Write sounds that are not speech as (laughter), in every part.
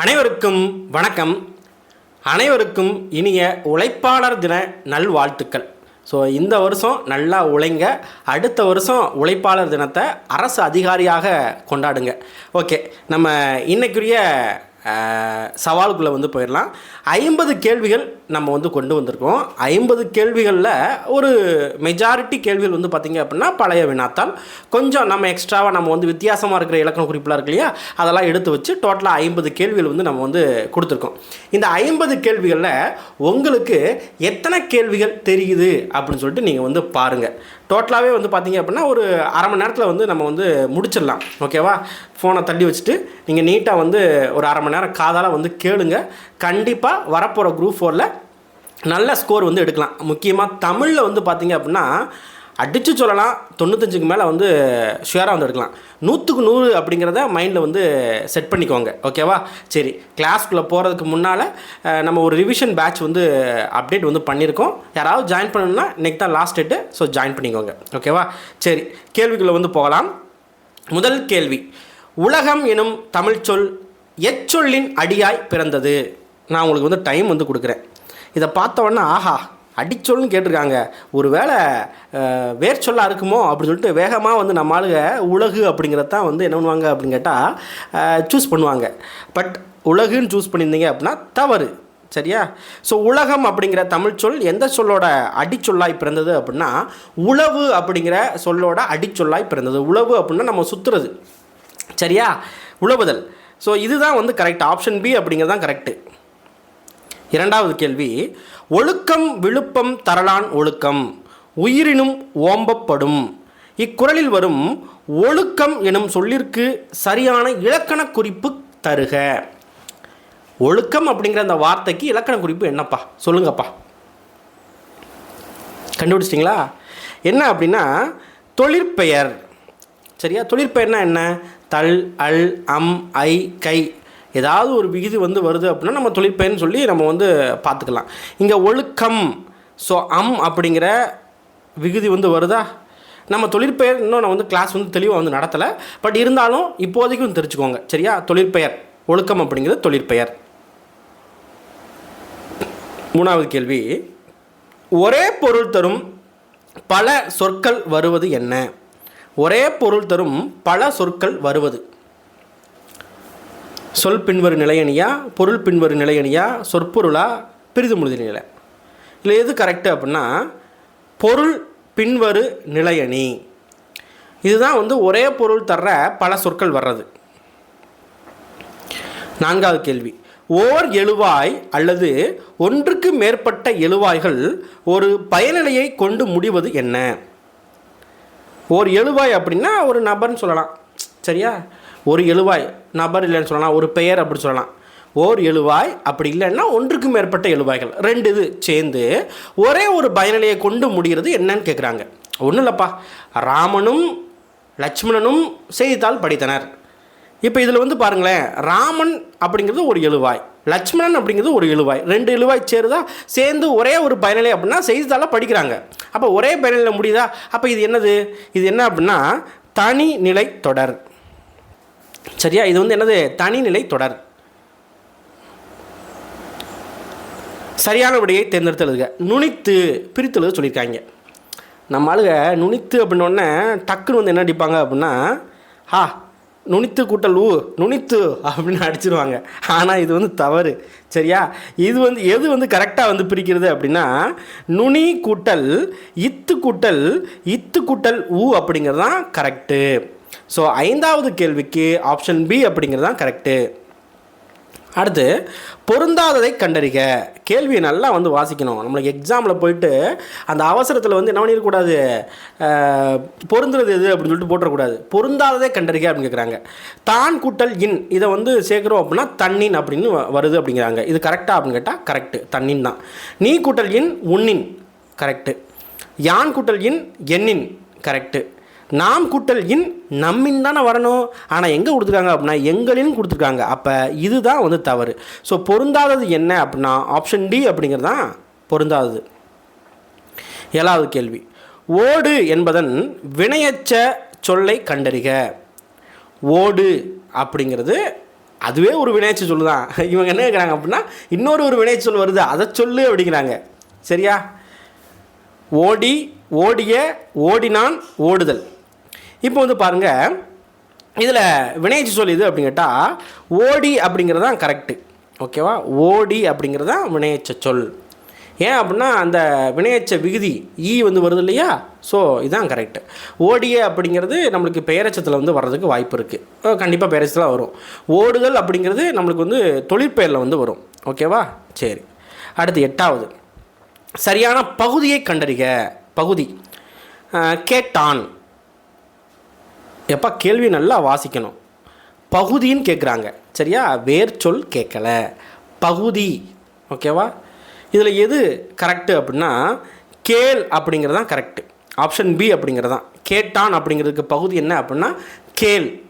அனைவருக்கும் வணக்கம். அனைவருக்கும் இனிய உழைப்பாளர் தின நல்வாழ்த்துக்கள். ஸோ இந்த வருஷம் நல்லா உழைங்க. அடுத்த வருஷம் உழைப்பாளர் தினத்தை அரசு அதிகாரியாக கொண்டாடுங்க. ஓகே நம்ம இன்றைக்குரிய சவாலுக்குள்ளே வந்து போயிடலாம். ஐம்பது கேள்விகள் நம்ம வந்து கொண்டு வந்திருக்கோம். ஐம்பது கேள்விகளில் ஒரு மெஜாரிட்டி கேள்விகள் வந்து பார்த்திங்க அப்படின்னா பழைய வினாத்தால் கொஞ்சம் நம்ம எக்ஸ்ட்ராவாக நம்ம வந்து வித்தியாசமாக இருக்கிற இலக்கண குறிப்பெலாம் இருக்கு இல்லையா? அதெல்லாம் எடுத்து வச்சு டோட்டலாக ஐம்பது கேள்விகள் வந்து நம்ம வந்து கொடுத்துருக்கோம். இந்த ஐம்பது கேள்விகளில் உங்களுக்கு எத்தனை கேள்விகள் தெரியுது அப்படின்னு சொல்லிட்டு நீங்கள் வந்து பாருங்கள் டோட்டலாகவே வந்து பார்த்திங்க அப்படின்னா ஒரு அரை மணி நேரத்தில் வந்து நம்ம வந்து முடிச்சிடலாம். ஓகேவா ஃபோனை தள்ளி வச்சுட்டு நீங்கள் நீட்டாக வந்து ஒரு அரை மணி நேரம் காதால் வந்து கேளுங்க. கண்டிப்பாக வரப்போகிற குரூப் ஃபோரில் நல்ல ஸ்கோர் வந்து எடுக்கலாம். முக்கியமாக தமிழில் வந்து பார்த்திங்க அப்படின்னா அடித்து சொல்லலாம் தொண்ணூத்தஞ்சுக்கு மேலே வந்து ஷுவராக வந்து எடுக்கலாம். நூற்றுக்கு நூறு அப்படிங்கிறத மைண்டில் வந்து செட் பண்ணிக்கோங்க. ஓகேவா சரி கிளாஸ்க்குள்ளே போகிறதுக்கு முன்னால் நம்ம ஒரு ரிவிஷன் பேட்ச் வந்து அப்டேட் வந்து பண்ணியிருக்கோம் யாராவது ஜாயின் பண்ணணும்னா இன்றைக்கி தான் லாஸ்ட் டேட்டு ஸோ ஜாயின் பண்ணிக்கோங்க. ஓகேவா சரி கேள்விக்குள்ளே வந்து போகலாம். முதல் கேள்வி. உலகம் எனும் தமிழ்ச்சொல் எச்சொல்லின் அடியாய் பிறந்தது. நான் உங்களுக்கு வந்து டைம் வந்து கொடுக்குறேன். இதை பார்த்த உடனே ஆஹா அடிச்சொல்னு கேட்டிருக்காங்க. ஒரு வேளை வேர் சொல்லாக இருக்குமோ அப்படின்னு சொல்லிட்டு வேகமாக வந்து நம்ம ஆளுங்க உலகு அப்படிங்கிறத தான் வந்து என்ன பண்ணுவாங்க அப்படின்னு கேட்டால் சூஸ் பண்ணுவாங்க. பட் உலகுன்னு சூஸ் பண்ணியிருந்தீங்க அப்படின்னா தவறு. சரியா? ஸோ உலகம் அப்படிங்கிற தமிழ் சொல் எந்த சொல்லோட அடிச்சொல்லாய் பிறந்தது அப்படின்னா உழவு அப்படிங்கிற சொல்லோட அடிச்சொல்லாய் பிறந்தது. உழவு அப்படின்னா நம்ம சுற்றுறது சரியா? உழவுதல் ஸோ இதுதான் வந்து கரெக்ட் ஆப்ஷன் பி அப்படிங்கிறது தான் கரெக்டு இரண்டாவது கேள்வி ஒழுக்கம் விழுப்பம் தரலான் ஒழுக்கம் உயிரினும் ஓம்பப்படும். இக்குறளில் வரும் ஒழுக்கம் எனும் சொல்லிற்கு சரியான இலக்கண குறிப்பு தருக. ஒழுக்கம் அப்படிங்கிற அந்த வார்த்தைக்கு இலக்கண குறிப்பு என்னப்பா? சொல்லுங்கப்பா. கண்டுபிடிச்சிட்டிங்களா? என்ன அப்படின்னா தொழிற்பெயர். சரியா? தொழிற்பெயர்னா என்ன? தல் அல் அம் ஐ கை. ஏதாவது ஒரு விகுதி வந்து வருது அப்படின்னா நம்ம தொழிற்பெயர்னு சொல்லி நம்ம வந்து பார்த்துக்கலாம். இங்கே ஒழுக்கம் ஸோ அம் அப்படிங்கிற விகுதி வந்து வருதா? நம்ம தொழிற்பெயர் இன்னும் நான் வந்து கிளாஸ் வந்து தெளிவாக வந்து நடத்தலை. பட் இருந்தாலும் இப்போதைக்கும் தெரிஞ்சுக்கோங்க. சரியா? தொழிற்பெயர். ஒழுக்கம் அப்படிங்கிறது தொழிற்பெயர். மூணாவது கேள்வி. ஒரே பொருள் தரும் பல சொற்கள் வருவது என்ன? ஒரே பொருள் தரும் பல சொற்கள் வருவது. சொல் பின்வரு நிலையணியா பொருள் பின்வரும் நிலையணியா சொற்பொருளா பிரிதுமுழுதி நிலை. இல்லை எது கரெக்டு அப்படின்னா பொருள் பின்வரு நிலையணி. இதுதான் வந்து ஒரே பொருள் தர்ற பல சொற்கள் வர்றது. நான்காவது கேள்வி. ஓர் எழுவாய் அல்லது ஒன்றுக்கு மேற்பட்ட எழுவாய்கள் ஒரு பயனிலையை கொண்டு முடிவது என்ன? ஒரு எழுவாய் அப்படின்னா ஒரு நபர்னு சொல்லலாம். சரியா? ஒரு எழுவாய் நபர் இல்லைன்னு சொல்லலாம் ஒரு பெயர் அப்படி சொல்லலாம். ஓர் எழுவாய் அப்படி இல்லைன்னா ஒன்றுக்கு மேற்பட்ட எழுவாய்கள். ரெண்டு இது சேர்ந்து ஒரே ஒரு பயனிலையை கொண்டு முடிகிறது என்னன்னு கேட்குறாங்க ஒன்றும் இல்லைப்பா. ராமனும் லட்சுமணனும் செய்தித்தாள் படித்தனர். இப்போ இதில் வந்து பாருங்களேன் ராமன் அப்படிங்கிறது ஒரு எழுவாய் லட்சுமணன் அப்படிங்கிறது ஒரு எழுவாய். ரெண்டு எழுவாய் சேருதா? சேர்ந்து ஒரே ஒரு பயனிலை அப்படின்னா செய்தித்தாளாக படிக்கிறாங்க. அப்போ ஒரே பயனிலையில் முடியுதா? அப்போ இது என்னது? இது என்ன அப்படின்னா தனி நிலை தொடர். சரியா? இது வந்து என்னது? தனிநிலை தொடர். சரியான விடையை தேர்ந்தெடுத்து எழுதுக நுனித்து பிரித்து எழுத சொல்லியிருக்காங்க. நம்ம ஆளுக நுனித்து அப்படின்னோடனே டக்குன்னு வந்து என்ன அடிப்பாங்க அப்படின்னா ஹா நுனித்து கூட்டல் ஊ நுனித்து அப்படின்னு அடிச்சிருவாங்க. ஆனால் இது வந்து தவறு. சரியா? இது வந்து எது வந்து கரெக்டாக வந்து பிரிக்கிறது அப்படின்னா நுனி கூட்டல் இத்து கூட்டல் இத்து கூட்டல் ஊ அப்படிங்கிறது தான் கரெக்டு ஸோ ஐந்தாவது கேள்விக்கு ஆப்ஷன் பி அப்படிங்கிறது தான் கரெக்டு அடுத்து பொருந்தாததை கண்டறிக. கேள்வியை நல்லா வந்து வாசிக்கணும். நம்மளுக்கு எக்ஸாமில் போயிட்டு அந்த அவசரத்தில் வந்து என்ன பண்ணிடக்கூடாது? பொருந்துறது எது அப்படின்னு சொல்லிட்டு போட்டுறக்கூடாது. பொருந்தாததை கண்டறிக அப்படின்னு கேட்குறாங்க தான் கூட்டல் இன். இதை வந்து சேர்க்குறோம் அப்படின்னா தண்ணின் அப்படின்னு வருது அப்படிங்கிறாங்க. இது கரெக்டாக அப்படின்னு கேட்டால் கரெக்டு தண்ணின் தான். நீ கூட்டல் இன் உன்னின். கரெக்டு யான் கூட்டல் இன் எண்ணின். கரெக்டு நாம் கூட்டல் இன் நம்மின் தானே வரணும். ஆனால் எங்கே கொடுத்துருக்காங்க அப்படின்னா எங்களின் கொடுத்துருக்காங்க. அப்போ இதுதான் வந்து தவறு. ஸோ பொருந்தாதது என்ன அப்படின்னா ஆப்ஷன் டி அப்படிங்கிறது தான் பொருந்தாதது. ஏழாவது கேள்வி. ஓடு என்பதன் வினையச்ச சொல்லை கண்டறிக. ஓடு அப்படிங்கிறது அதுவே ஒரு வினையச்ச சொல் தான். (laughs) இவங்க என்ன கேட்குறாங்க அப்படின்னா இன்னொரு ஒரு வினையச்சு சொல் வருது. அதை சொல்லு அப்படிங்கிறாங்க. சரியா? ஓடி ஓடிய ஓடினான் ஓடுதல். இப்போ வந்து பாருங்கள் இதில் வினைச்சு சொல் இது அப்படின்னு கேட்டால் ஓடி அப்படிங்கிறது தான் கரெக்டு ஓகேவா ஓடி அப்படிங்கிறது தான் வினையச்ச சொல். ஏன் அப்படின்னா அந்த வினையச்ச விகுதி ஈ வந்து வருது இல்லையா? ஸோ இதுதான் கரெக்டு ஓடிய அப்படிங்கிறது நம்மளுக்கு பெயரச்சத்தில் வந்து வர்றதுக்கு வாய்ப்பு இருக்குது கண்டிப்பாக பெயரச்சத்தில் வரும். ஓடுதல் அப்படிங்கிறது நம்மளுக்கு வந்து தொழிற்பெயரில் வந்து வரும். ஓகேவா சரி. அடுத்து எட்டாவது. சரியான பகுதியை கண்டறிக. பகுதி. கேட்டான். எப்பா கேள்வி நல்லா வாசிக்கணும். பகுதின்னு கேட்குறாங்க சரியா? வேர் சொல் கேட்கல. பகுதி. ஓகேவா? இதில் எது கரெக்டு அப்படின்னா கேள் அப்படிங்கிறது தான் கரெக்டு ஆப்ஷன் பி அப்படிங்கிறது தான் கேட்டான் அப்படிங்கிறதுக்கு பகுதி என்ன அப்படின்னா கேள்.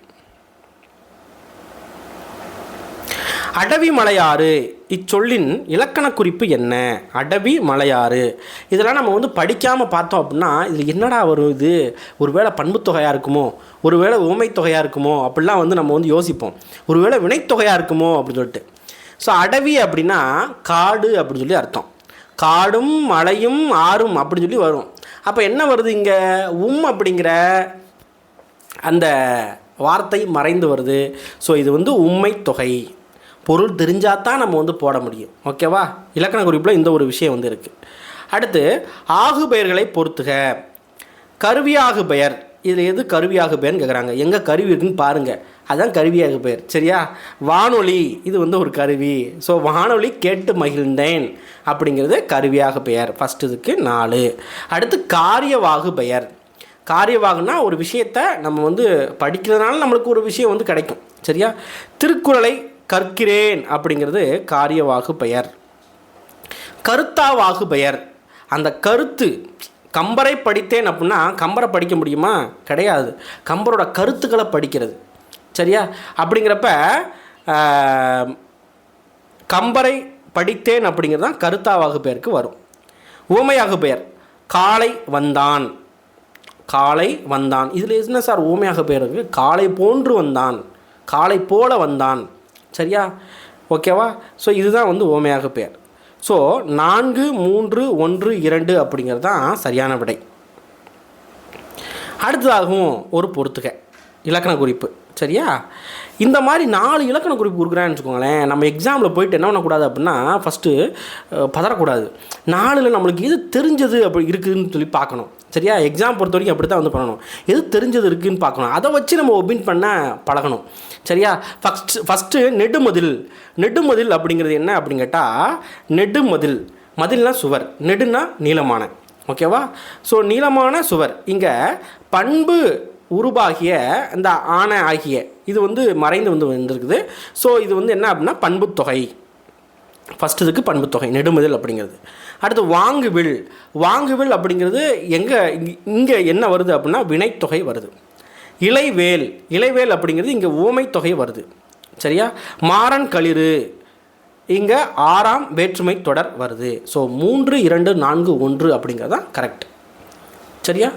அடவி மலையாறு இச்சொல்லின் இலக்கண குறிப்பு என்ன? அடவி மலையாறு. இதெல்லாம் நம்ம வந்து படிக்காமல் பார்த்தோம் அப்படின்னா இதில் என்னடா வரும் இது? ஒருவேளை பண்புத்தொகையாக இருக்குமோ? ஒருவேளை தொகையாக இருக்குமோ? அப்படிலாம் வந்து நம்ம வந்து யோசிப்போம். ஒருவேளை வினைத்தொகையாக இருக்குமோ? அப்படின்னு சொல்லிட்டு. ஸோ அடவி அப்படின்னா காடு அப்படின்னு சொல்லி அர்த்தம். காடும் மலையும் ஆறும் அப்படின்னு சொல்லி வரும். அப்போ என்ன வருது இங்கே? உம் அப்படிங்கிற அந்த வார்த்தை மறைந்து வருது. ஸோ இது வந்து உண்மை தொகை. பொருள் தெரிஞ்சால் தான் நம்ம வந்து போட முடியும். ஓகேவா? இலக்கண குறிப்பில் இந்த ஒரு விஷயம் வந்து இருக்குது அடுத்து ஆகு பெயர்களை பொறுத்துக. கருவியாகு பெயர் இதில் எது கருவியாகு பெயர்னு கேட்குறாங்க எங்கே கருவி இருக்குன்னு பாருங்கள் அதுதான் கருவியாகு பெயர் சரியா? வானொலி. இது வந்து ஒரு கருவி. ஸோ வானொலி கேட்டு மகிழ்ந்தேன் அப்படிங்கிறது கருவியாக பெயர் ஃபஸ்ட் இதுக்கு நாலு. அடுத்து காரியவாகு பெயர் காரியவாகுனா ஒரு விஷயத்தை நம்ம வந்து படிக்கிறதுனால நம்மளுக்கு ஒரு விஷயம் வந்து கிடைக்கும். சரியா? திருக்குறளை கற்கிறேன் அப்படிங்கிறது காரியவாகு பெயர். கருத்தாவாகு பெயர். அந்த கருத்து கம்பரை படித்தேன் அப்படின்னா கம்பரை படிக்க முடியுமா? கிடையாது. கம்பரோட கருத்துக்களை படிக்கிறது. சரியா? அப்படிங்கிறப்ப கம்பரை படித்தேன் அப்படிங்கிறது தான் கருத்தாவாகு பெயருக்கு வரும். ஊமையாகு பெயர். காலை வந்தான். காலை வந்தான். இதில் என்ன சார் ஊமையாக பெயர் இருக்குது காலை போன்று வந்தான். காலை போல வந்தான். சரியா? ஓகேவா? ஸோ இதுதான் வந்து ஓமையாக பெயர். ஸோ நான்கு மூன்று ஒன்று இரண்டு அப்படிங்கிறது தான் சரியான விடை. அடுத்ததாகவும் ஒரு பொறுத்துக. இலக்கண குறிப்பு. சரியா? இந்த மாதிரி நாலு இலக்கண குறிப்பு கொடுக்குறான்னு வச்சுக்கோங்களேன் நம்ம எக்ஸாமில் போயிட்டு என்ன பண்ணக்கூடாது அப்படின்னா ஃபஸ்ட்டு பதறக்கூடாது. நாலில் நம்மளுக்கு எது தெரிஞ்சது அப்படி இருக்குதுன்னு சொல்லி பார்க்கணும். சரியா? எக்ஸாம் பொறுத்த வரைக்கும் அப்படி தான் வந்து பண்ணணும். எது தெரிஞ்சது இருக்குதுன்னு பார்க்கணும். அதை வச்சு நம்ம ஒபின் பண்ண பழகணும். சரியா? First first நெடுமதில். நெடுமதில் அப்படிங்கிறது என்ன அப்படின்னு கேட்டால் நெடுமதில். மதில்னா சுவர். நெடுனா நீளமான. ஓகேவா? ஸோ நீளமான சுவர். இங்கே பண்பு உருவாகிய இந்த ஆணை ஆகிய இது வந்து மறைந்து வந்து வந்திருக்குது. ஸோ இது வந்து என்ன அப்படின்னா பண்புத்தொகை ஃபஸ்ட் இதுக்கு பண்புத்தொகை நெடுமதில் அப்படிங்கிறது. அடுத்து வாங்குவில். வாங்குவில் அப்படிங்கிறது எங்கே இங்கே என்ன வருது அப்படின்னா வினைத்தொகை வருது. இலைவேல். இலைவேல் அப்படிங்கிறது இங்கே ஊமைத்தொகை வருது. சரியா? மாறன் களிறு. இங்கே ஆறாம் வேற்றுமை தொடர் வருது. ஸோ மூன்று இரண்டு நான்கு ஒன்று அப்படிங்கிறது தான் கரெக்ட் சரியா?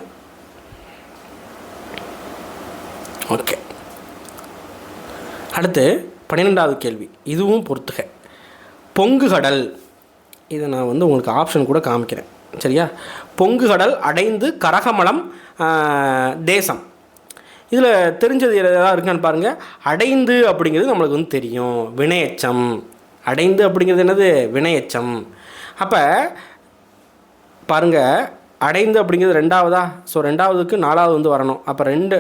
ஓகே. அடுத்து பன்னிரெண்டாவது கேள்வி. இதுவும் பொறுத்துக. பொங்குகடல் இதை நான் வந்து உங்களுக்கு ஆப்ஷன் கூட காமிக்கிறேன். சரியா? பொங்கு கடல் அடைந்து கரகமலம் தேசம். இதில் தெரிஞ்சது எதாவது இருக்கான்னு பாருங்கள் அடைந்து அப்படிங்கிறது நம்மளுக்கு வந்து தெரியும். வினையச்சம். அடைந்து அப்படிங்கிறது என்னது? வினையச்சம். அப்போ பாருங்கள் அடைந்து அப்படிங்கிறது ரெண்டாவதா? ஸோ ரெண்டாவதுக்கு நாலாவது வந்து வரணும். அப்போ ரெண்டு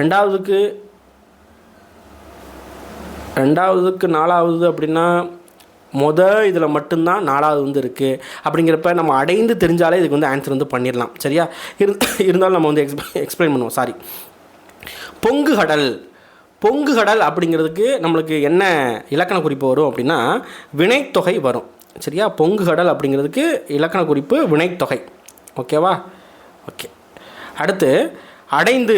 ரெண்டாவதுக்கு ரெண்டாவதுக்கு நாலாவது அப்படின்னா மொத இதில் மட்டும்தான் நாலாவது வந்து இருக்குது அப்படிங்கிறப்ப நம்ம அடைந்து தெரிஞ்சாலே இதுக்கு வந்து ஆன்சர் வந்து பண்ணிடலாம். சரியா? இரு இருந்தாலும் நம்ம வந்து எக்ஸ்பிளை எக்ஸ்பிளைன் பண்ணுவோம். சாரி பொங்கு கடல். பொங்கு கடல் அப்படிங்கிறதுக்கு நம்மளுக்கு என்ன இலக்கண குறிப்பு வரும் அப்படின்னா வினைத்தொகை வரும். சரியா? பொங்கு கடல் அப்படிங்கிறதுக்கு இலக்கண குறிப்பு வினைத்தொகை. ஓகேவா ஓகே அடுத்து அடைந்து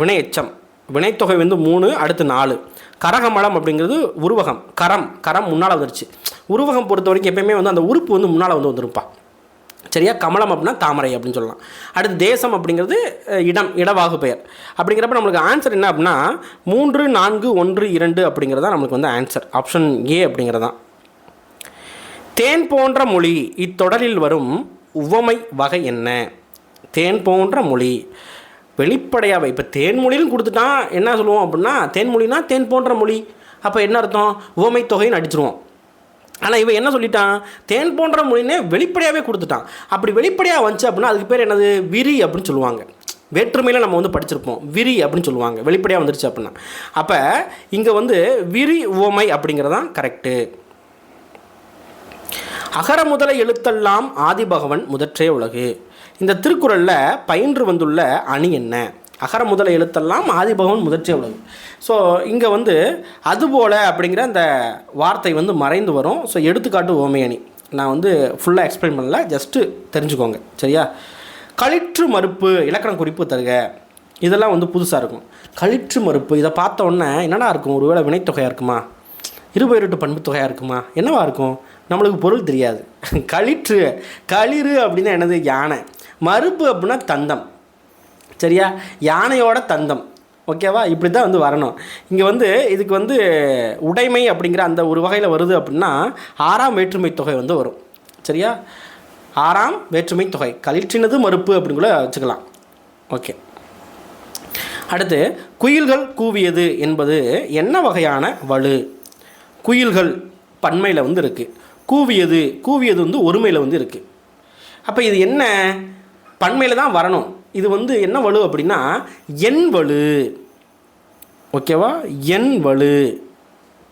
வினை எச்சம் வினைத்தொகை வந்து மூணு அடுத்து நாலு. கரகமலம் அப்படிங்கிறது உருவகம் கரம். கரம் முன்னால் வந்துருச்சு. உருவகம் பொறுத்த வரைக்கும் எப்பயுமே வந்து அந்த உறுப்பு வந்து முன்னால் வந்து வந்துருப்பா சரியா? கமலம் அப்படின்னா தாமரை அப்படின்னு சொல்லலாம். அடுத்து தேசம் அப்படிங்கிறது இடம் இடவாகு பெயர். அப்படிங்கிறப்ப நம்மளுக்கு ஆன்சர் என்ன அப்படின்னா மூன்று நான்கு ஒன்று இரண்டு அப்படிங்கிறது தான் நம்மளுக்கு வந்து ஆன்சர் ஆப்ஷன் ஏ அப்படிங்கிறது தான் தேன் போன்ற மொழி இத்தொடரில் வரும் உவமை வகை என்ன? தேன் போன்ற மொழி. வெளிப்படையாகவே இப்போ தேன்மொழின்னு கொடுத்துட்டான் என்ன சொல்லுவோம் அப்படின்னா தேன்மொழினா தேன் போன்ற மொழி. அப்போ என்ன அர்த்தம்? உவமை தொகைன்னு அடிச்சிருவோம். ஆனால் இவன் என்ன சொல்லிட்டான்? தேன் போன்ற மொழினே வெளிப்படையாகவே கொடுத்துட்டான். அப்படி வெளிப்படையாக வந்துச்சு அப்படின்னா அதுக்கு பேர் என்னது? விரி அப்படின்னு சொல்லுவாங்க. வேற்றுமையில் நம்ம வந்து படிச்சிருப்போம். விரி அப்படின்னு சொல்லுவாங்க. வெளிப்படையாக வந்துருச்சு அப்படின்னா. அப்போ இங்கே வந்து விரி உவமை அப்படிங்கிறதான் கரெக்டு அகர முதல எழுத்தெல்லாம் ஆதிபகவன் முதற்றே உலகு. இந்த திருக்குறளில் பயின்று வந்துள்ள அணி என்ன? அகர முதல எழுத்தெல்லாம் ஆதிபகவன் முதற்றே உலகு. ஸோ இங்கே வந்து அதுபோல் அப்படிங்கிற அந்த வார்த்தை வந்து மறைந்து வரும். ஸோ எடுத்துக்காட்டு ஓமை அணி. நான் வந்து ஃபுல்லாக எக்ஸ்பிளைன் பண்ணல ஜஸ்ட்டு தெரிஞ்சுக்கோங்க. சரியா? களிற்று மறுப்பு இலக்கண குறிப்பு தருக. இதெல்லாம் வந்து புதுசாக இருக்கும். களிற்று மறுப்பு இதை பார்த்த உடனே என்னடா இருக்கும்? ஒருவேளை வினைத்தொகையாக இருக்குமா? இருபெயரிட்டு பண்பு தொகையாக இருக்குமா? என்னவா இருக்கும்? நம்மளுக்கு பொருள் தெரியாது. களிற்று களிறு அப்படின்னா என்னது? யானை. மறுப்பு அப்படின்னா தந்தம். சரியா? யானையோட தந்தம். ஓகேவா இப்படி தான் வந்து வரணும். இங்கே வந்து இதுக்கு வந்து உடைமை அப்படிங்கிற அந்த ஒரு வகையில் வருது அப்படின்னா ஆறாம் வேற்றுமை தொகை வந்து வரும். சரியா? ஆறாம் வேற்றுமை தொகை. களிற்றினது மறுப்பு அப்படின்னு கூட வச்சுக்கலாம். ஓகே அடுத்து குயில்கள் கூவியது என்பது என்ன வகையான வலு? குயில்கள் பன்மையில் வந்து இருக்குது கூவியது கூவியது வந்து ஒருமையில் வந்து இருக்குது அப்போ இது என்ன? பன்மையில் தான் வரணும். இது வந்து என்ன வலு அப்படின்னா எண் வலு. ஓகேவா எண் வலு.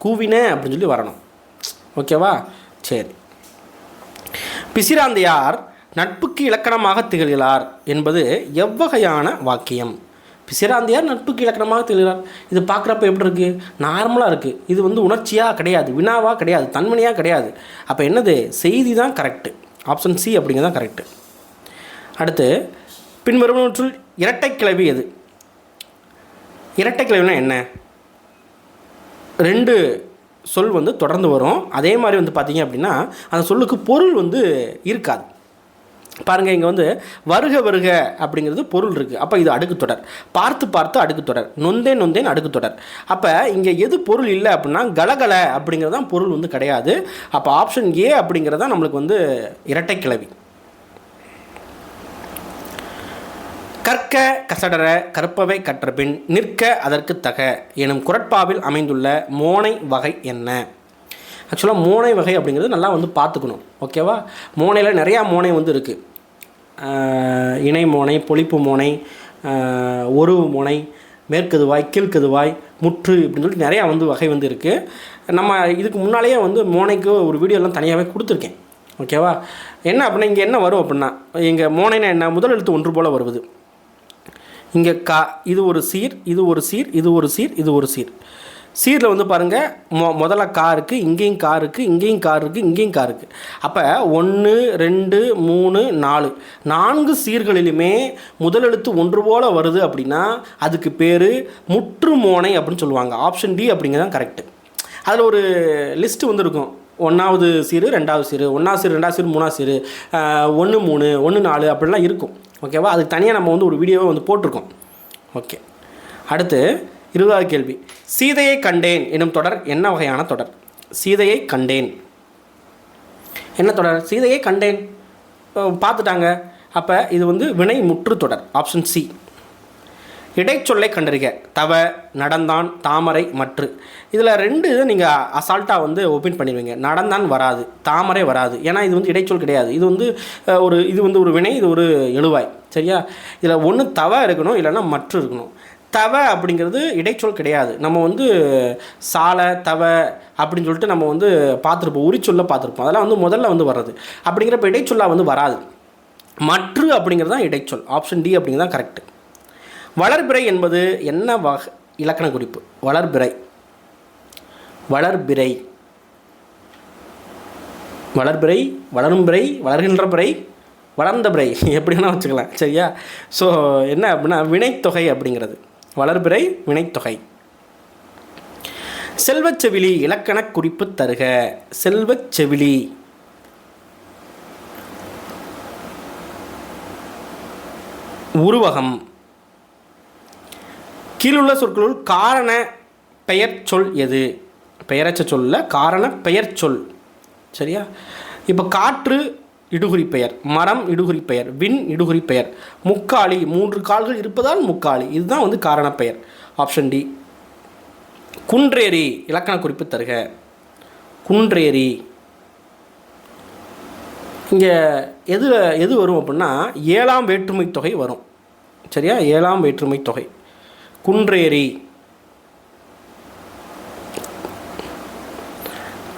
கூவின அப்படின்னு சொல்லி வரணும். ஓகேவா சரி. பிசிராந்தையார் நட்புக்கு இலக்கணமாக திகழ்கிறார் என்பது எவ்வகையான வாக்கியம்? சிராந்தியார் நட்புக்கு இலக்கணமாக திகழ்கிறார். இது பார்க்குறப்ப எப்படி இருக்குது நார்மலாக இருக்குது இது வந்து உணர்ச்சியாக கிடையாது வினாவாக கிடையாது தன்மனையாக கிடையாது. அப்போ என்னது? செய்தி தான் கரெக்டு. ஆப்ஷன் சி அப்படிங்கிறது தான் கரெக்டு. அடுத்து பின்வருவனற்றுள் இரட்டை கிளவி எது? இரட்டை கிளவினா என்ன? ரெண்டு சொல் வந்து தொடர்ந்து வரும். அதே மாதிரி வந்து பார்த்தீங்க அப்படின்னா அந்த சொல்லுக்கு பொருள் வந்து இருக்காது. பாருங்கள் இங்கே வந்து வருக வருக அப்படிங்கிறது பொருள் இருக்குது அப்போ இது அடுக்கு தொடர். பார்த்து பார்த்து அடுக்கு தொடர். நொந்தேன் நொந்தேன் அடுக்கு தொடர். அப்போ இங்கே எது பொருள் இல்லை அப்படின்னா கலகல அப்படிங்கிறது தான் பொருள் வந்து கிடையாது. அப்போ ஆப்ஷன் ஏ அப்படிங்கிறது தான் நம்மளுக்கு வந்து இரட்டை கிளவி. கற்க கசடர கற்பவை கற்றபின் நிற்க அதற்கு தக எனும் குரட்பாவில் அமைந்துள்ள மோனை வகை என்ன? ஆக்சுவலாக மோனை வகை அப்படிங்கிறது நல்லா வந்து பார்த்துக்கணும். ஓகேவா மோனையில் நிறையா மோனை வந்து இருக்குது இணை மோனை பொழிப்பு மோனை உருவு ஒரு மோனை மேற்கதுவாய் கீழ்கதுவாய் முற்று இப்படின்னு சொல்லிட்டு நிறையா வந்து வகை வந்து இருக்குது நம்ம இதுக்கு முன்னாலேயே வந்து மோனைக்கு ஒரு வீடியோலாம் தனியாகவே கொடுத்துருக்கேன். ஓகேவா என்ன அப்படின்னா இங்கே என்ன வரும் அப்படின்னா இங்கே மோனைனா என்ன? முதல் எழுத்து ஒன்று போல் வருவது. இங்கே கா இது ஒரு சீர் இது ஒரு சீர் இது ஒரு சீர் இது ஒரு சீர். சீரில் வந்து பாருங்கள் மொ முதல்ல காருக்கு இருக்குது இங்கேயும் காருக்கு இருக்குது இங்கேயும் கார் இருக்குது இங்கேயும் காருக்கு. இருக்குது அப்போ ஒன்று ரெண்டு மூணு நாலு. நான்கு சீர்களிலுமே முதலெழுத்து ஒன்று போல் வருது அப்படின்னா அதுக்கு பேர் முற்றுமோனை அப்படின்னு சொல்லுவாங்க. ஆப்ஷன் டி அப்படிங்கிறது தான் கரெக்டு. அதில் ஒரு லிஸ்ட்டு வந்து இருக்கும் ஒன்றாவது சீரு ரெண்டாவது சீரு. ஒன்றாவது சீரு ரெண்டாவது சீரு மூணாவது சீரு. ஒன்று மூணு ஒன்று நாலு அப்படிலாம் இருக்கும். ஓகேவா? அதுக்கு தனியாக நம்ம வந்து ஒரு வீடியோவை வந்து போட்டிருக்கோம். ஓகே. அடுத்து இருபதாவது கேள்வி. சீதையை கண்டேன் எனும் தொடர் என்ன வகையான தொடர்? சீதையை கண்டேன். என்ன தொடர்? சீதையை கண்டேன். பார்த்துட்டாங்க. அப்போ இது வந்து வினை முற்று தொடர் ஆப்ஷன் சி இடைச்சொல்லை கண்டறிக. தவ நடந்தான் தாமரை மற்று. இதில் ரெண்டு இதை நீங்கள் அசால்ட்டாக வந்து ஓப்பன் பண்ணிடுவீங்க. நடந்தான் வராது தாமரை வராது. ஏன்னா இது வந்து இடைச்சொல் கிடையாது. இது வந்து ஒரு இது வந்து ஒரு வினை இது ஒரு எழுவாய். சரியா? இதில் ஒன்று தவ இருக்கணும் இல்லைன்னா மற்று இருக்கணும். தவ அப்படிங்கிறது இடைச்சொல் கிடையாது. நம்ம வந்து சாலை தவ அப்படின்னு சொல்லிட்டு நம்ம வந்து பார்த்துருப்போம். உரிச்சொல்ல பார்த்துருப்போம். அதெல்லாம் வந்து முதல்ல வந்து வர்றது. அப்படிங்கிறப்ப இடைச்சொல்லாக வந்து வராது. மற்று அப்படிங்கிறது தான் இடைச்சொல். ஆப்ஷன் டி அப்படிங்கிறது தான் கரெக்டு. வளர்பிறை என்பது என்ன வகை இலக்கண குறிப்பு? வளர்பிறை. வளர்பிறை. வளர்பிறை வளரும் பிறை வளர்கின்ற பிறை வளர்ந்த பிறை எப்படி வேணால் வச்சுக்கலாம். சரியா? ஸோ என்ன அப்படின்னா வினைத்தொகை அப்படிங்கிறது. வளர்பிறை வினைத்தொகை. செல்வச்செவிலி இலக்கணக் குறிப்பு தருக. செல்வச்செவிலி உருவகம். கீழுள்ள சொற்களுள் காரண பெயர் சொல் எது? பெயரச்ச சொல்ல காரண பெயர் சொல். சரியா? இப்போ காற்று இடுகுறி பெயர். மரம் இடுகுறி பெயர். விண் இடுகுறி பெயர். முக்காளி மூன்று கால்கள் இருப்பதால் முக்காளி. இதுதான் வந்து காரண பெயர் ஆப்ஷன் டி குன்றேரி இலக்கண குறிப்பு தருக. குன்றேரி இங்கே எது எது வரும் அப்படின்னா ஏழாம் வேற்றுமை தொகை வரும். சரியா? ஏழாம் வேற்றுமை தொகை. குன்றேரி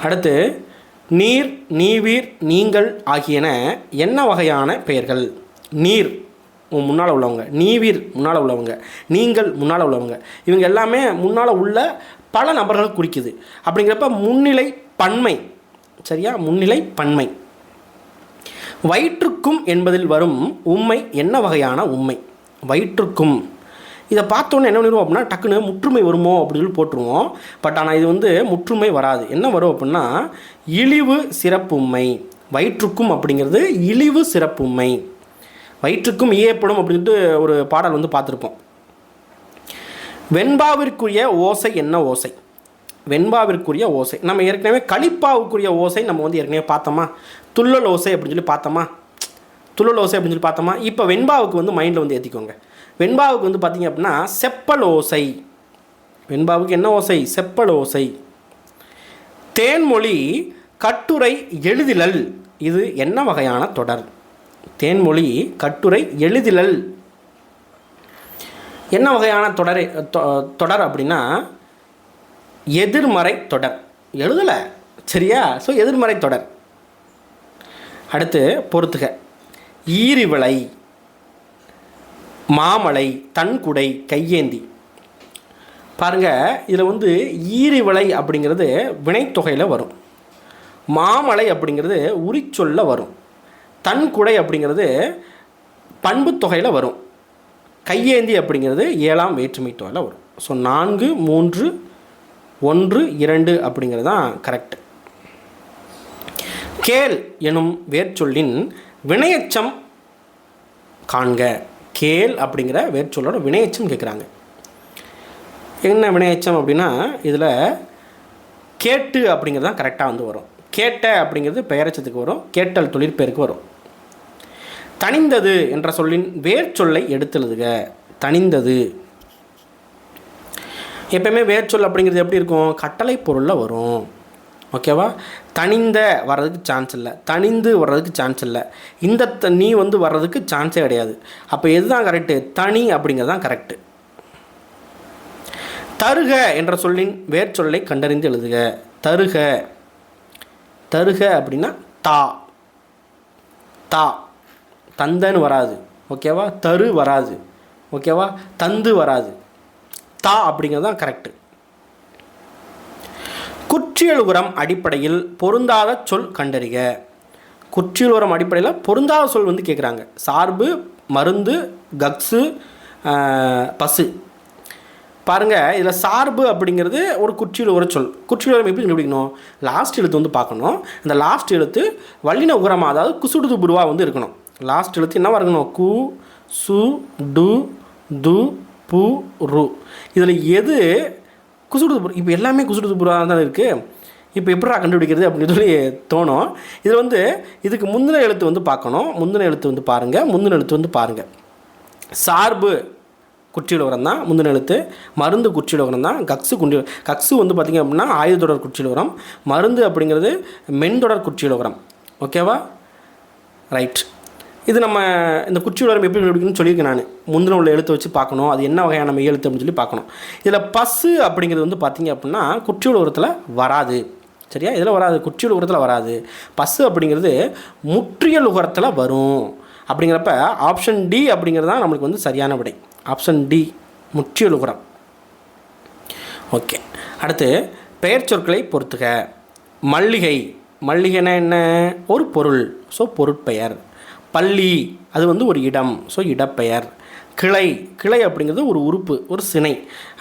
அடுத்து நீர் நீவீர் நீங்கள் ஆகியன என்ன வகையான பெயர்கள்? நீர் முன்னால் உள்ளவங்க. நீவீர் முன்னால் உள்ளவங்க. நீங்கள் முன்னால் உள்ளவங்க. இவங்க எல்லாமே முன்னால் உள்ள பல நபர்கள் குறிக்குது. அப்படிங்கிறப்ப முன்னிலை பன்மை. சரியா? முன்னிலை பன்மை. வயிற்றுக்கும் என்பதில் வரும் உண்மை என்ன வகையான உண்மை வயிற்றுக்கும். இதை பார்த்தோன்னே என்ன பண்ணிடுவோம் அப்படின்னா டக்குன்னு முற்றுமை வருமோ அப்படின்னு சொல்லி போட்டுருவோம். பட் ஆனால் இது வந்து முற்றுமை வராது. என்ன வரும் அப்படின்னா இழிவு சிறப்புமை. வயிற்றுக்கும் அப்படிங்கிறது இழிவு சிறப்புமை. வயிற்றுக்கும் ஈயப்படும் அப்படின்ட்டு ஒரு பாடல் வந்து பார்த்துருப்போம். வெண்பாவிற்குரிய ஓசை என்ன ஓசை? வெண்பாவிற்குரிய ஓசை. நம்ம ஏற்கனவே களிப்பாவுக்குரிய ஓசை நம்ம வந்து ஏற்கனவே பார்த்தோமா? துள்ளல் ஓசை அப்படின்னு சொல்லி பார்த்தோமா? துள்ளல் ஓசை அப்படின்னு சொல்லி பார்த்தோமா? இப்போ வெண்பாவுக்கு வந்து மைண்டில் வந்து ஏற்றிக்கோங்க வெண்பாவுக்கு வந்து பார்த்தீங்க அப்படின்னா செப்பல் ஓசை வெண்பாவுக்கு என்ன ஓசை? செப்பல் ஓசை தேன்மொழி கட்டுரை எழுதிலல். இது என்ன வகையான தொடர்? தேன்மொழி கட்டுரை எழுதிலல். என்ன வகையான தொடர் தொ- தொடர் அப்படின்னா எதிர்மறை தொடர். எழுதலை? சரியா? ஸோ எதிர்மறை தொடர். அடுத்து பொறுத்துக. ஈரிவிளை. மாமலை தன்குடை கையேந்தி. பாருங்க இதில் வந்து ஈரிவளை அப்படிங்கிறது வினைத்தொகையில் வரும். மாமலை அப்படிங்கிறது உரிச்சொல்ல வரும். தன்குடை அப்படிங்கிறது பண்பு தொகையில் வரும். கையேந்தி அப்படிங்கிறது ஏழாம் வேற்றுமை தொகையில் வரும். ஸோ நான்கு மூன்று ஒன்று இரண்டு அப்படிங்கிறது தான் கரெக்ட் கேள் எனும் வேர்ச்சொல்லின் வினையச்சம் காண்க. கேள் அப்படிங்கிற வேர்ச்சொல்லோட வினையச்சம் கேட்குறாங்க. என்ன வினையச்சம் அப்படின்னா இதில் கேட்டு அப்படிங்கிறது தான் கரெக்டாக வந்து வரும். கேட்ட அப்படிங்கிறது பெயரச்சத்துக்கு வரும் கேட்டல் தொழிற்பெயருக்கு வரும். தனிந்தது என்ற சொல்லின் வேர்ச்சொல்லை எடுத்தெழுதுக தனிந்தது எப்பயுமே வேர்ச்சொல் அப்படிங்கிறது எப்படி இருக்கும்? கட்டளை பொருளில் வரும். ஓகேவா? தனிந்த வர்றதுக்கு சான்ஸ் இல்லை. தனிந்து வர்றதுக்கு சான்ஸ் இல்லை. இந்த த- நீ வந்து வர்றதுக்கு சான்ஸே கிடையாது. அப்போ எதுதான் கரெக்டு தனி அப்படிங்கிறது தான் கரெக்டு தருக என்ற சொல்லின் வேர்ச்சொல்லை கண்டறிந்து எழுதுக. தருக. தருக அப்படின்னா தா. தா. தந்தன்னு வராது. ஓகேவா? தரு வராது. ஓகேவா? தந்து வராது. தா அப்படிங்கிறது தான் கரெக்டு குற்றியல் உரம் அடிப்படையில் பொருந்தாத சொல் கண்டறிக. குற்றியலுகரம் அடிப்படையில் பொருந்தாத சொல் வந்து கேட்குறாங்க சார்பு மருந்து கக்ஸு பசு. பாருங்கள் இதில் சார்பு அப்படிங்கிறது ஒரு குற்றியல் உர சொல். உரம் எப்படி கண்டுபிடிக்கணும்? லாஸ்ட் எழுத்து வந்து பார்க்கணும். இந்த லாஸ்ட் எழுத்து வல்லின உரமாக அதாவது குசுடுது புருவா வந்து இருக்கணும். லாஸ்ட் எழுத்து என்ன இருக்கணும்? கு சு டு து பு ரு. இதில் எது குசுடு இப்போ எல்லாமே குசுடு தான் இருக்குது இப்போ எப்படா கண்டுபிடிக்கிறது அப்படின்னு சொல்லி தோணும். இதில் வந்து இதுக்கு முந்தின எழுத்து வந்து பார்க்கணும். முந்தின எழுத்து வந்து பாருங்கள் முந்தின எழுத்து வந்து பாருங்கள் சார்பு குற்றியலுகரம் தான் முந்தின எழுத்து. மருந்து குற்றியலுகரம் தான் கக்ஸு குண்டி கக்ஸு வந்து பார்த்திங்க அப்படின்னா ஆயுத தொடர் குற்றியில் உரம் மருந்து அப்படிங்கிறது மென்தொடர் உரம் ஓகேவா? ரைட். இது நம்ம இந்த குற்றியுலகம் எப்படி கண்டுபிடிக்கணும்னு சொல்லியிருக்கேன் நான். முந்தின உள்ள எழுத்து வச்சு பார்க்கணும். அது என்ன வகையான மெய் எழுத்து அப்படின்னு சொல்லி பார்க்கணும். இதில் பஸ்ஸு அப்படிங்கிறது வந்து பார்த்தீங்க அப்படின்னா குற்றியுலகத்தில் வராது. சரியா? இதில் வராது. குற்றியுலகத்தில் வராது. பஸ்ஸு அப்படிங்கிறது முற்றியல் உகரத்தில் வரும். அப்படிங்கிறப்ப ஆப்ஷன் டி அப்படிங்கிறது தான் நம்மளுக்கு வந்து சரியான விடை. ஆப்ஷன் டி முற்றியல் உகரம் ஓகே அடுத்து பெயர் சொற்களை பொறுத்துக. மல்லிகை. மல்லிகைனா என்ன? ஒரு பொருள். ஸோ பொருட்பெயர். பள்ளி அது வந்து ஒரு இடம். ஸோ இடப்பெயர். கிளை. கிளை அப்படிங்கிறது ஒரு உறுப்பு ஒரு சினை.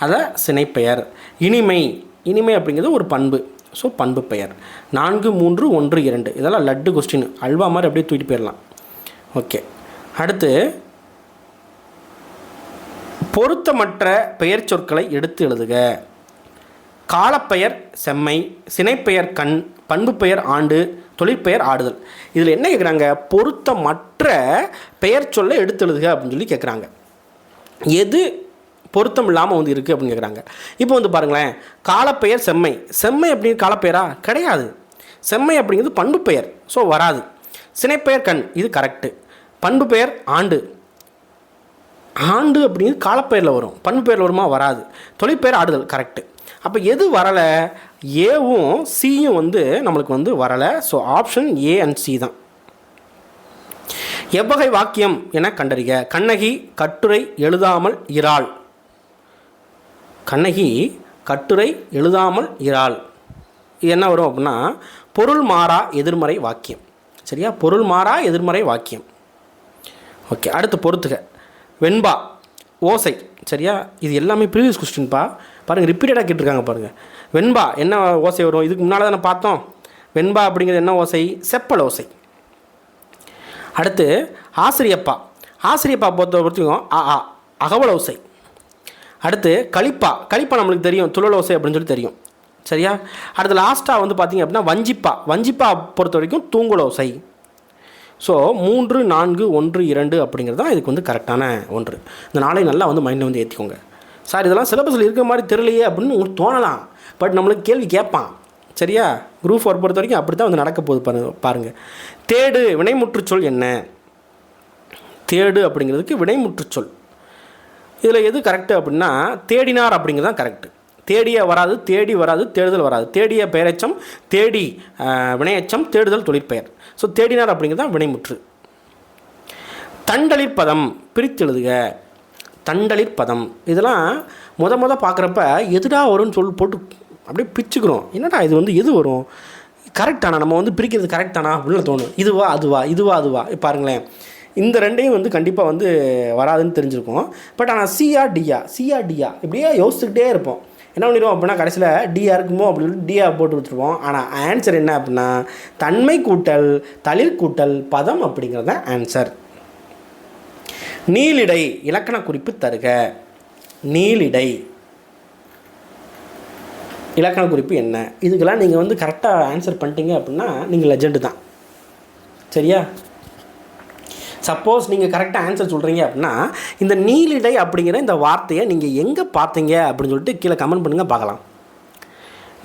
அதை சினைப்பெயர். இனிமை. இனிமை அப்படிங்கிறது ஒரு பண்பு. ஸோ பண்பு பெயர். நான்கு மூன்று ஒன்று இரண்டு. இதெல்லாம் லட்டு கொஸ்டின் அல்வா மாதிரி அப்படியே தூக்கிட்டு போயிடலாம். ஓகே அடுத்து பொருத்தமற்ற பெயர் சொற்களை எடுத்து எழுதுக. காலப்பெயர் செம்மை சினைப்பெயர் கண் பண்பு பெயர் ஆண்டு தொழிற்பெயர் ஆடுதல். இதில் என்ன கேட்குறாங்க? பொருத்தமற்ற பெயர் சொல்ல எடுத்து எழுதுக அப்படின்னு சொல்லி கேட்குறாங்க. எது பொருத்தம் இல்லாமல் வந்து இருக்குது அப்படின்னு கேட்குறாங்க. இப்போ வந்து பாருங்களேன் காலப்பெயர் செம்மை. செம்மை அப்படிங்கிற காலப்பெயரா? கிடையாது. செம்மை அப்படிங்கிறது பண்பு பெயர் ஸோ வராது. சினைப்பெயர் கண். இது கரெக்டு பண்பு பெயர் ஆண்டு. ஆண்டு அப்படிங்கிறது காலப்பெயரில் வரும். பண்பு பெயரில் வருமா? வராது. தொழிற்பெயர் ஆடுதல். கரெக்டு அப்போ எது வரலை? ஏவும் சியும் வந்து நம்மளுக்கு வந்து வரலை. So option A and C தான். எவ்வகை வாக்கியம் என கண்டறிக. கண்ணகி கட்டுரை எழுதாமல் இறாள். கண்ணகி கட்டுரை எழுதாமல் இறாள். இது என்ன வரும் அப்படின்னா பொருள் மாறா எதிர்மறை வாக்கியம். சரியா? பொருள் மாறா எதிர்மறை வாக்கியம். ஓகே அடுத்து பொறுத்துக. வெண்பா ஓசை. சரியா? இது எல்லாமே ப்ரீவியஸ் கொஸ்டின்ப்பா பாருங்கள் ரிப்பீட்டடாக கேட்டிருக்காங்க பாருங்கள் வெண்பா என்ன ஓசை வரும்? இதுக்கு முன்னால் தானே பார்த்தோம். வெண்பா அப்படிங்கிறது என்ன ஓசை? செப்பல் ஓசை. அடுத்து ஆசிரியப்பா. ஆசிரியப்பா பொறுத்த பொறுத்தையும் அ ஆ அகவல் ஓசை. அடுத்து களிப்பா களிப்பா நம்மளுக்கு தெரியும். துளல் ஓசை அப்படின்னு சொல்லி தெரியும். சரியா? அடுத்து லாஸ்ட்டாக வந்து பார்த்தீங்க அப்படின்னா வஞ்சிப்பா. வஞ்சிப்பா பொறுத்த வரைக்கும் தூங்குல ஓசை. ஸோ மூன்று நான்கு ஒன்று இரண்டு அப்படிங்கிறது தான் இதுக்கு வந்து கரெக்டான ஒன்று. இந்த நாளை நல்லா வந்து மைண்டில் வந்து ஏற்றிக்கோங்க சார் இதெல்லாம் சிலபஸில் இருக்கிற மாதிரி தெரியலையே அப்படின்னு உங்களுக்கு தோணலாம். பட் நம்மளுக்கு கேள்வி கேட்பான். சரியா? குரூப் ஃபோர் பொறுத்த வரைக்கும் அப்படி தான் வந்து நடக்க போகுது பாருங்க. பாருங்கள் தேடு வினைமுற்றுச்சொல் என்ன? தேடு அப்படிங்கிறதுக்கு வினைமுற்றுச்சொல் இதில் எது கரெக்டு அப்படின்னா தேடினார் அப்படிங்கிறது தான் கரெக்டு தேடிய வராது தேடி வராது தேடுதல் வராது. தேடிய பெயரச்சம் தேடி வினையச்சம் தேடுதல் தொழிற்பெயர். ஸோ தேடினார் அப்படிங்கிறது தான் வினைமுற்று. தண்டலிற் பதம் பிரித்து எழுதுக தண்டலிற் பதம். இதெல்லாம் முத முத பார்க்குறப்ப எதுடா வரும்னு சொல்லி போட்டு அப்படியே பிச்சுக்கிறோம். என்னடா இது வந்து எது வரும்? கரெக்டானா நம்ம வந்து பிரிக்கிறது கரெக்டானா அப்படின்னு தோணும். இதுவா அதுவா இதுவா அதுவா. பாருங்களேன். இந்த ரெண்டையும் வந்து கண்டிப்பாக வந்து வராதுன்னு தெரிஞ்சிருக்கும். பட் ஆனால் சிஆ டிஆ சிஆ டிஆ இப்படியே யோசிச்சுக்கிட்டே இருப்போம். என்ன பண்ணிடுவோம் அப்படின்னா கடைசியில் டிஆ இருக்குமோ அப்படின்னு டிஆ போட்டு வச்சுருவோம் ஆனால் ஆன்சர் என்ன அப்படின்னா தன்மை கூட்டல் தளிர் கூட்டல் பதம் அப்படிங்கிறது தான் ஆன்சர் நீலிடை இலக்கண குறிப்பு தருக. நீலிடை இலக்கண குறிப்பு என்ன? இதுக்கெல்லாம் நீங்கள் வந்து கரெக்டாக ஆன்சர் பண்ணிட்டீங்க அப்படின்னா நீங்கள் லெஜெண்டு தான். சரியா? சப்போஸ் நீங்கள் கரெக்டாக ஆன்சர் சொல்கிறீங்க அப்படின்னா இந்த நீலிடை அப்படிங்கிற இந்த வார்த்தையை நீங்கள் எங்கே பார்த்தீங்க அப்படின்னு சொல்லிட்டு கீழே கமெண்ட் பண்ணுங்கள் பார்க்கலாம்.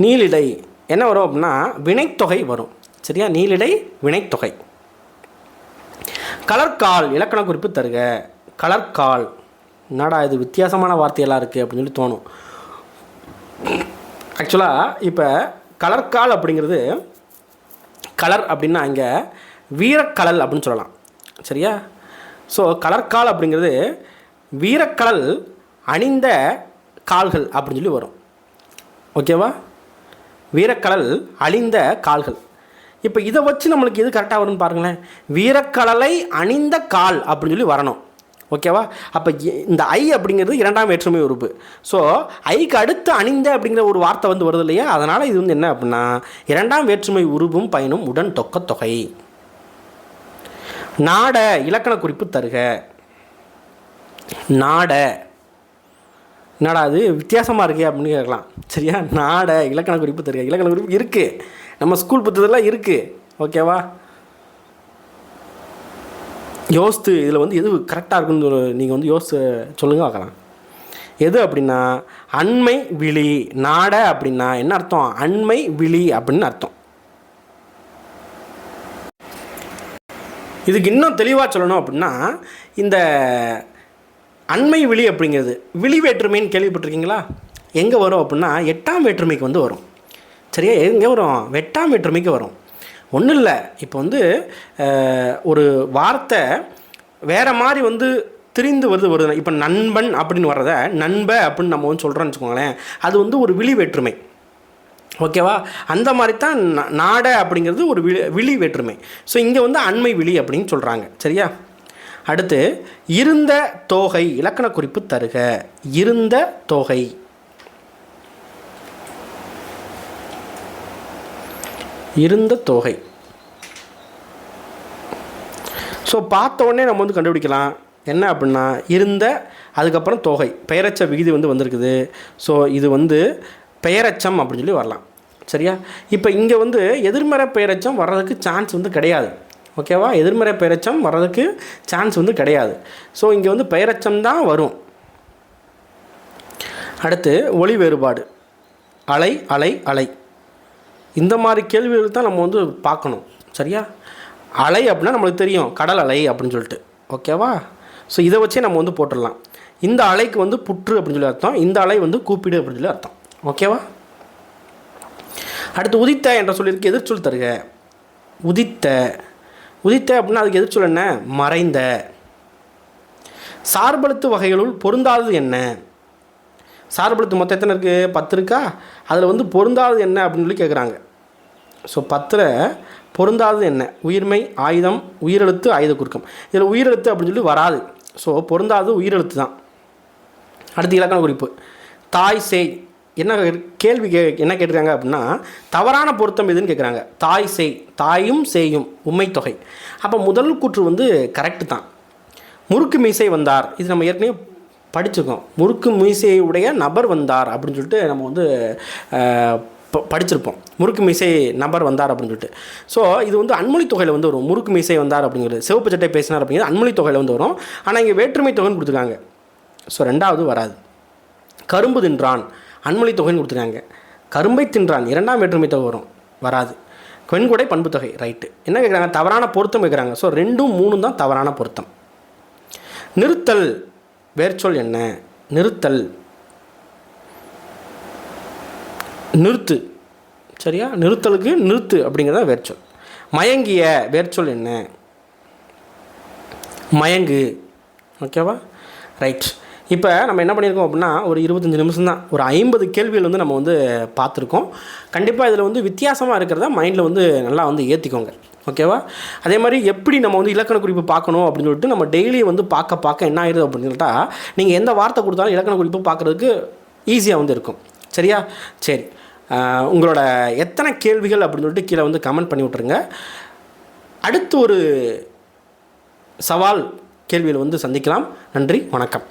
நீலிடை என்ன வரும் அப்படின்னா வினைத்தொகை வரும். சரியா? நீலிடை வினைத்தொகை. கலர்கால் இலக்கண குறிப்பு தருக. கலர்கால். என்னடா இது வித்தியாசமான வார்த்தையெல்லாம் இருக்குது அப்படின்னு சொல்லி தோணும். ஆக்சுவலாக இப்போ கலர்கால் அப்படிங்கிறது கலர் அப்படின்னா இங்கே வீரக்கலல் அப்படின்னு சொல்லலாம். சரியா? ஸோ கலர்கால் அப்படிங்கிறது வீரக்கலல் அணிந்த கால்கள் அப்படின்னு சொல்லி வரும். ஓகேவா வீரக்கலல் அழிந்த கால்கள். இப்போ இதை வச்சு நம்மளுக்கு எது கரெக்டாக வரும்னு பாருங்களேன். வீரக்கலலை அணிந்த கால் அப்படின்னு சொல்லி வரணும். ஓகேவா அப்போ இந்த ஐ அப்படிங்கிறது இரண்டாம் வேற்றுமை உறுப்பு. ஸோ ஐக்கு அடுத்து அணிந்த அப்படிங்கிற ஒரு வார்த்தை வந்து வருது இல்லையா? அதனால் இது வந்து என்ன அப்படின்னா இரண்டாம் வேற்றுமை உருவும் பயனும் உடன் தொக்க தொகை. நாட இலக்கண குறிப்பு தருக. நாட. என்னடா அது வித்தியாசமாக இருக்கே அப்படின்னு கேட்கலாம். சரியா? நாட இலக்கண குறிப்பு தருக. இலக்கண குறிப்பு இருக்குது நம்ம ஸ்கூல் புத்தகத்தில் இருக்குது ஓகேவா யோசித்து இதில் வந்து எது கரெக்டாக இருக்குன்னு நீங்கள் வந்து யோசித்து சொல்லுங்க பார்க்கலாம். எது அப்படின்னா அண்மை விழி நாட அப்படின்னா என்ன அர்த்தம்? அண்மை விழி அப்படின்னு அர்த்தம். இதுக்கு இன்னும் தெளிவாக சொல்லணும் அப்படின்னா இந்த அண்மை விழி அப்படிங்கிறது விழி வேற்றுமைன்னு கேள்விப்பட்டிருக்கீங்களா? எங்கே வரும் அப்படின்னா எட்டாம் வேற்றுமைக்கு வந்து வரும். சரியா எங்கே வரும்? எட்டாம் வேற்றுமைக்கு வரும். ஒன்றும் இல்லை. இப்போ வந்து ஒரு வார்த்தை வேறு மாதிரி வந்து திரிந்து வருது வருது இப்போ நண்பன் அப்படின்னு வர்றத நண்ப அப்படின்னு நம்ம வந்து சொல்கிறோன்னு வச்சுக்கோங்களேன். அது வந்து ஒரு விழி வேற்றுமை. ஓகேவா அந்த மாதிரி தான் நாட அப்படிங்கிறது ஒரு விழி விழி வேற்றுமை. ஸோ இங்கே வந்து அண்மை விழி அப்படின்னு சொல்கிறாங்க சரியா? அடுத்து இருந்த தோகை இலக்கண குறிப்பு தருக. இருந்த தோகை. இருந்த தொகை. ஸோ பார்த்த உடனே நம்ம வந்து கண்டுபிடிக்கலாம். என்ன அப்படின்னா இருந்த அதுக்கப்புறம் தொகை. பெயரச்ச விகிதி வந்து வந்திருக்குது. ஸோ இது வந்து பெயரச்சம் அப்படின்னு சொல்லி வரலாம். சரியா? இப்போ இங்கே வந்து எதிர்மறை பெயரச்சம் வர்றதுக்கு சான்ஸ் வந்து கிடையாது. ஓகேவா எதிர்மறை பெயரச்சம் வர்றதுக்கு சான்ஸ் வந்து கிடையாது. ஸோ இங்கே வந்து பெயரச்சம் தான் வரும். அடுத்து ஒளி வேறுபாடு. அலை அலை அலை. இந்த மாதிரி கேள்விகள் தான் நம்ம வந்து பார்க்கணும். சரியா? அலை அப்படின்னா நம்மளுக்கு தெரியும். கடல் அலை அப்படின்னு சொல்லிட்டு. ஓகேவா? ஸோ இதை வச்சே நம்ம வந்து போட்டுடலாம். இந்த அலைக்கு வந்து புற்று அப்படின்னு சொல்லி அர்த்தம். இந்த அலை வந்து கூப்பிடு அப்படின்னு சொல்லி அர்த்தம். ஓகேவா? அடுத்து உதித்த என்ற சொல்லியிருக்கு எதிர்ச்சொல் தருக. உதித்த. உதித்த அப்படின்னா அதுக்கு எதிர்ச்சொல் என்ன? மறைந்த. சார்பழுத்து வகைகளுள் பொருந்தாதது என்ன? சார்பெழுத்து மொத்தம் எத்தனை இருக்குது பத்து இருக்கா? அதில் வந்து பொருந்தாதது என்ன அப்படின்னு சொல்லி கேட்குறாங்க ஸோ பத்தில் பொருந்தாதது என்ன? உயிர்மை ஆயுதம் உயிரெழுத்து ஆயுத குறுக்கம் இதில் உயிரெழுத்து அப்படின்னு சொல்லி வராது. ஸோ பொருந்தாதது உயிரெழுத்து தான். அடுத்து இலக்கண குறிப்பு. தாய் சேய். என்ன கேள்வி கே என்ன கேட்டிருக்காங்க அப்படின்னா தவறான பொருத்தம் எதுன்னு கேட்குறாங்க தாய் செய். தாயும் செய்யும் உண்மை தொகை. அப்போ முதல் கூற்று வந்து கரெக்டு தான். முறுக்கு மீசை வந்தார். இது நம்ம ஏற்கனவே படிச்சிருக்கோம் முறுக்கு மீசையுடைய உடைய நபர் வந்தார் அப்படின்னு சொல்லிட்டு நம்ம வந்து படிச்சிருப்போம். முறுக்கு மீசை நபர் வந்தார் அப்படின்னு சொல்லிட்டு. ஸோ இது வந்து அன்மொழி தொகையில் வந்து வரும். முறுக்கு மீசை வந்தார் அப்படிங்கிறது. சிவப்பு சட்டை பேசினார் அப்படிங்கிறது அன்மொழி தொகையில் வந்து வரும். ஆனால் இங்கே வேற்றுமை தொகைன்னு கொடுத்துருக்காங்க. ஸோ ரெண்டாவது வராது. கரும்பு தின்றான். அன்மொழி தொகைன்னு கொடுத்துருக்காங்க. கரும்பை தின்றான். இரண்டாம் வேற்றுமை தொகை வரும். வராது. பெண்கொடை பண்பு தொகை. ரைட்டு என்ன கேட்குறாங்க தவறான பொருத்தம் கேட்குறாங்க ஸோ ரெண்டும் மூணும் தான் தவறான பொருத்தம். நிறுத்தல். வேர்ச்சொல் என்ன? நிறுத்தல். நிறுத்து. சரியா? நிறுத்தலுக்கு நிறுத்து அப்படிங்கிறத வேர்ச்சொல். மயங்கிய வேர்ச்சொல் என்ன? மயங்கு. ஓகேவா ரைட் இப்போ நம்ம என்ன பண்ணியிருக்கோம் அப்படின்னா ஒரு இருபத்தஞ்சி நிமிஷம் தான் ஒரு ஐம்பது கேள்விகள் வந்து நம்ம வந்து பார்த்துருக்கோம். கண்டிப்பாக இதில் வந்து வித்தியாசமாக இருக்கிறத மைண்டில் வந்து நல்லா வந்து ஏற்றிக்கோங்க ஓகேவா? அதே மாதிரி எப்படி நம்ம வந்து இலக்கண குறிப்பு பார்க்கணும் அப்படின்னு சொல்லிட்டு நம்ம டெய்லி வந்து பார்க்க பார்க்க என்ன ஆயிடுது அப்படின்னு சொல்லிட்டா நீங்கள் எந்த வார்த்தை கொடுத்தாலும் இலக்கண குறிப்பு பார்க்குறதுக்கு ஈஸியாக வந்து இருக்கும். சரியா? சரி. உங்களோட எத்தனை கேள்விகள் அப்படின்னு சொல்லிட்டு கீழே வந்து கமெண்ட் பண்ணி விட்ருங்க அடுத்து ஒரு சவால் கேள்வியில் வந்து சந்திக்கலாம். நன்றி வணக்கம்.